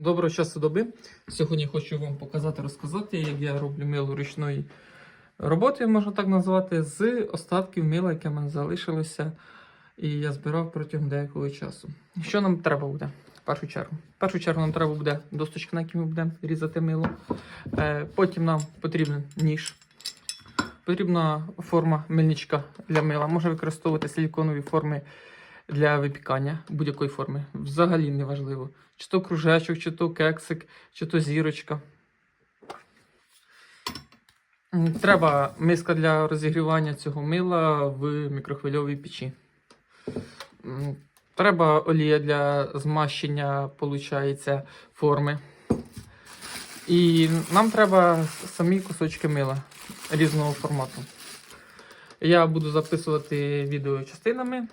Доброго часу доби. Сьогодні хочу вам показати, розказати, як я роблю мило ручної роботи, можна так назвати, з остатків мила, яке в мене залишилося, і я збирав протягом деякого часу. Що нам треба буде? В першу чергу. В першу чергу нам треба буде досточка, на якій ми будемо різати мило. Е, потім нам потрібен ніж. Потрібна форма мельничка для мила. Можна використовувати силіконові форми для випікання будь-якої форми. Взагалі не важливо. Чи то кружечок, чи то кексик, чи то зірочка. Треба миска для розігрівання цього мила в мікрохвильовій печі. Треба олія для змащення, виходить, форми. І нам треба самі кусочки мила різного формату. Я буду записувати відео частинами.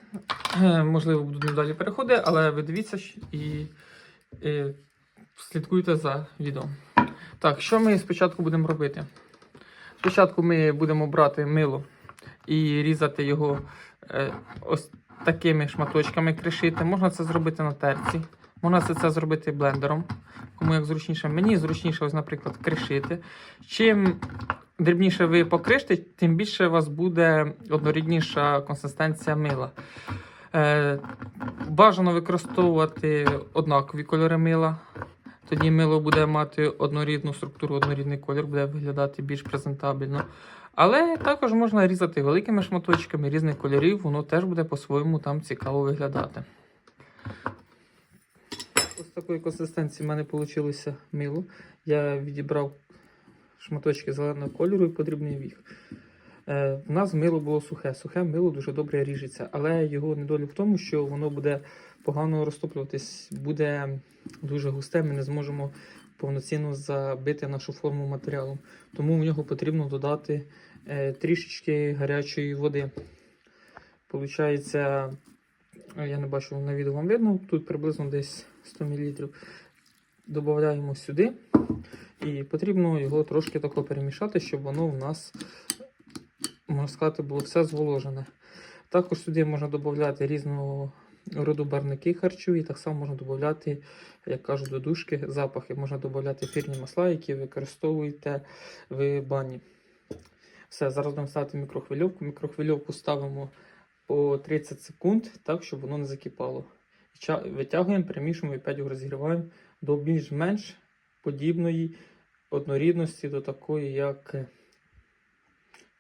Е, Можливо, будуть надалі переходи, але ви дивіться і, і слідкуйте за відео. Так, що ми спочатку будемо робити? Спочатку ми будемо брати мило і різати його е, ось такими шматочками кришити. Можна це зробити на терці, можна це, це зробити блендером. Кому як зручніше. Мені зручніше, ось, наприклад, кришити. Чим дрібніше ви покришите, тим більше у вас буде однорідніша консистенція мила. Е, бажано використовувати однакові кольори мила. Тоді мило буде мати однорідну структуру, однорідний колір, буде виглядати більш презентабельно. Але також можна різати великими шматочками різних кольорів, воно теж буде по-своєму там цікаво виглядати. Такої консистенції в мене вийшло мило. Я відібрав шматочки зеленого кольору і подрібнив їх. Е, в нас мило було сухе. Сухе мило дуже добре ріжеться, але його недолік в тому, що воно буде погано розтоплюватись, буде дуже густе, ми не зможемо повноцінно забити нашу форму матеріалом. Тому в нього потрібно додати е, трішечки гарячої води. Получається, я не бачу на відео вам видно, тут приблизно десь 100 мл. Додаємо сюди. І потрібно його трошки тако перемішати, щоб воно в нас, можна сказати, було все зволожене. Також сюди можна додати різного роду барники харчові, так само можна додати, як кажуть, до душки запахи. Можна додати ефірні масла, які використовуєте в бані. Все, зараз будемо ставити мікрохвильовку. Мікрохвильовку ставимо по 30 секунд, так, щоб воно не закипало. Витягуємо, перемішуємо і 5 розігріваємо до більш-менш подібної однорідності до такої, як,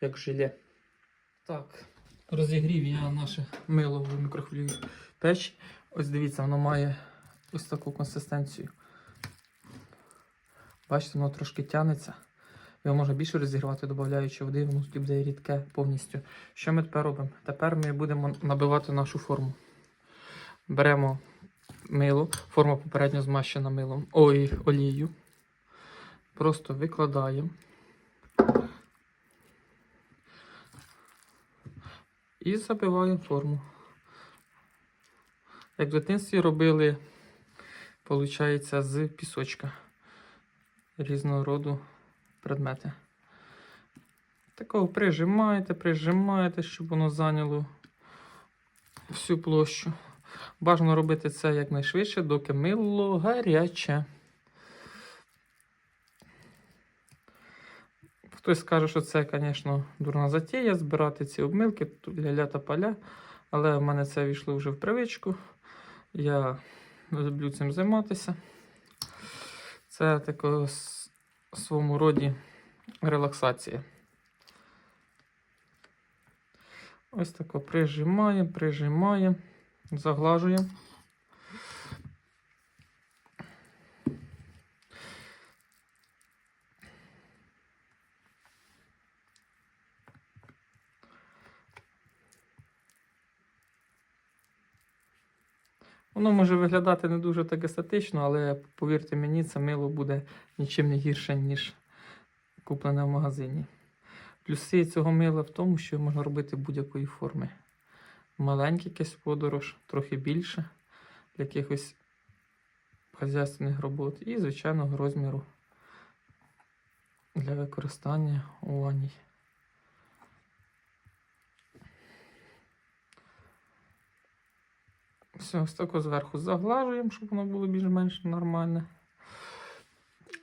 як желе. Так, розігрів я наше мило в мікрохвильовій печі. Ось дивіться, воно має ось таку консистенцію. Бачите, воно трошки тянеться. Його можна більше розігрівати, додаючи води, воно буде рідке повністю. Що ми тепер робимо? Тепер ми будемо набивати нашу форму. Беремо мило, форма попередньо змащена милом, ой, олією. Просто викладаємо. І забиваємо форму. Як в дитинстві робили, виходить, з пісочка різного роду предмети. Такого прижимаєте, прижимаєте, щоб воно зайняло всю площу. Бажано робити це якнайшвидше, доки мило гаряче. Хтось скаже, що це, звісно, дурна затія збирати ці обмилки, тут ля та поля. Але в мене це війшло вже в привичку. Я люблю цим займатися. Це така в своєму роді релаксація. Ось тако прижимаємо, прижимаємо, заглажуємо. Воно може виглядати не дуже так естетично, але повірте мені, це мило буде нічим не гірше, ніж куплене в магазині. Плюси цього мила в тому, що можна робити будь-якої форми. Маленький якийсь подорож, трохи більше для якихось хазяйственних робот і звичайного розміру для використання у ванній. Все, ось тако зверху заглажуємо, щоб воно було більш-менш нормальне.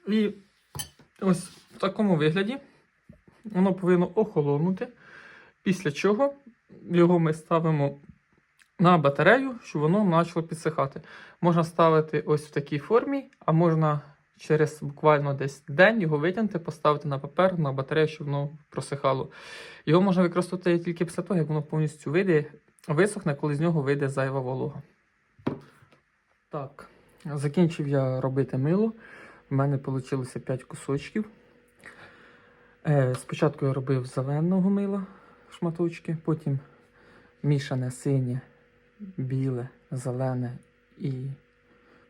І ось в такому вигляді воно повинно охолонути, після чого його ми ставимо на батарею, щоб воно почало підсихати. Можна ставити ось в такій формі, а можна через буквально десь день його витягнути, поставити на папер, на батарею, щоб воно просихало. Його можна використовувати тільки після того, як воно повністю вийде, висохне, коли з нього вийде зайва волога. Так, закінчив я робити мило. У мене вийшло 5 кусочків. Е, спочатку я робив зеленого мила шматочки, потім мішане синє, біле, зелене і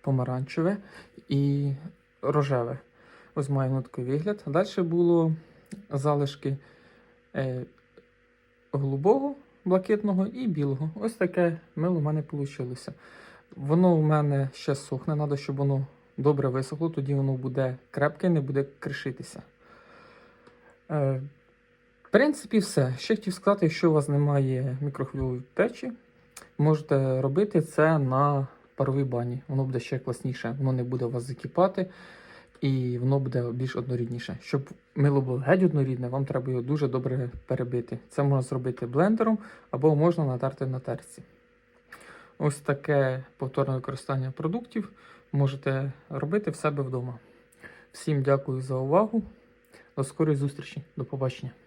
помаранчеве і рожеве. Ось має такий вигляд. Далі було залишки е, голубого, блакитного і білого. Ось таке мило в мене вийшло. Воно у мене ще сохне, треба, щоб воно добре висохло, тоді воно буде крепке, не буде кришитися. Е, принципі, все. Ще хотів сказати, якщо у вас немає мікрохвильової печі, можете робити це на паровій бані. Воно буде ще класніше, воно не буде у вас закипати і воно буде більш однорідніше. Щоб мило було геть однорідне, вам треба його дуже добре перебити. Це можна зробити блендером або можна натерти на терці. Ось таке повторне використання продуктів можете робити в себе вдома. Всім дякую за увагу. До скорої зустрічі. До побачення.